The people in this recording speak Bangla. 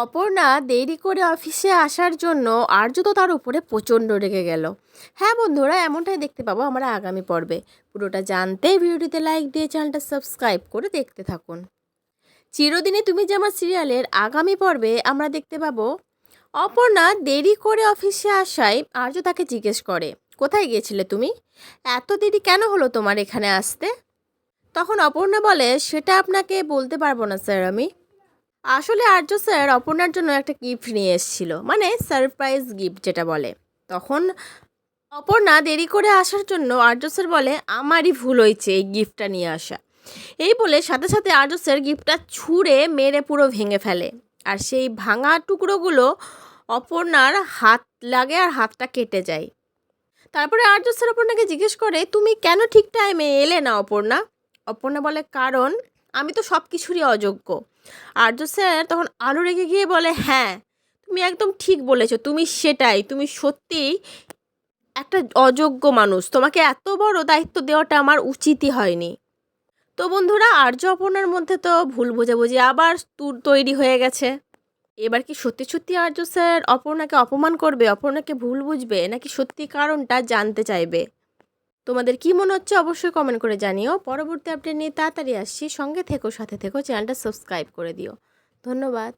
অপর্ণা দেরি করে অফিসে আসার জন্য আর্য তো তার উপরে প্রচণ্ড রেগে গেল। হ্যাঁ বন্ধুরা, এমনটাই দেখতে পাবো আমরা আগামী পর্বে। পুরোটা জানতে ভিডিওটিতে লাইক দিয়ে চ্যানেলটা সাবস্ক্রাইব করে দেখতে থাকুন। চিরদিনে তুমি যে আমার সিরিয়ালের আগামী পর্বে আমরা দেখতে পাবো, অপর্ণা দেরি করে অফিসে আসায় আর্য তাকে জিজ্ঞেস করে, কোথায় গিয়েছিলে তুমি? এত দেরি কেন হলো তোমার এখানে আসতে? তখন অপর্ণা বলে, সেটা আপনাকে বলতে পারব না স্যার আমি। আসলে আর্য স্যার অপর্ণার জন্য একটা গিফট নিয়ে এসেছিল মানে সারপ্রাইজ গিফট যেটা বলে। তখন অপর্ণা দেরি করে আসার জন্য আর্য স্যার বলে, আমারই ভুল হয়েছে এই গিফটটা নিয়ে আসা। এই বলে সাথে সাথে আর্য স্যার গিফটটা ছুঁড়ে মেরে পুরো ভেঙে ফেলে। আর সেই ভাঙা টুকরোগুলো অপর্ণার হাত লাগে আর হাতটা কেটে যায়। তারপরে আর্য স্যার অপর্ণাকে জিজ্ঞেস করে, তুমি কেন ঠিক টাইমে এলে না অপর্ণা? অপর্ণা বলে, কারণ আমি তো সব কিছুরই অযোগ্য। আর্য স্যার তখন আলো রেগে গিয়ে বলে হ্যাঁ তুমি একদম ঠিক বলেছ, তুমি সেটাই, তুমি সত্যিই একটা অযোগ্য মানুষ। তোমাকে এত বড় দায়িত্ব দেওয়াটা আমার উচিতই হয়নি। তো বন্ধুরা, আর্য অপর্ণার মধ্যে তো ভুল বোঝাবুঝি আবার তুর তৈরি হয়ে গেছে। এবার কি সত্যি সত্যি আর্য স্যার অপর্ণাকে অপমান করবে, অপর্ণাকে ভুল বুঝবে, নাকি সত্যি কারণটা জানতে চাইবে? তোমাদের কি মনে হচ্ছে অবশ্যই কমেন্ট করে জানিও। পরবর্তী আপডেট নিয়ে তাড়াতাড়ি আসছি। সঙ্গে থেকো, সাথে থেকো চ্যানেলটা সাবস্ক্রাইব করে দিও। ধন্যবাদ।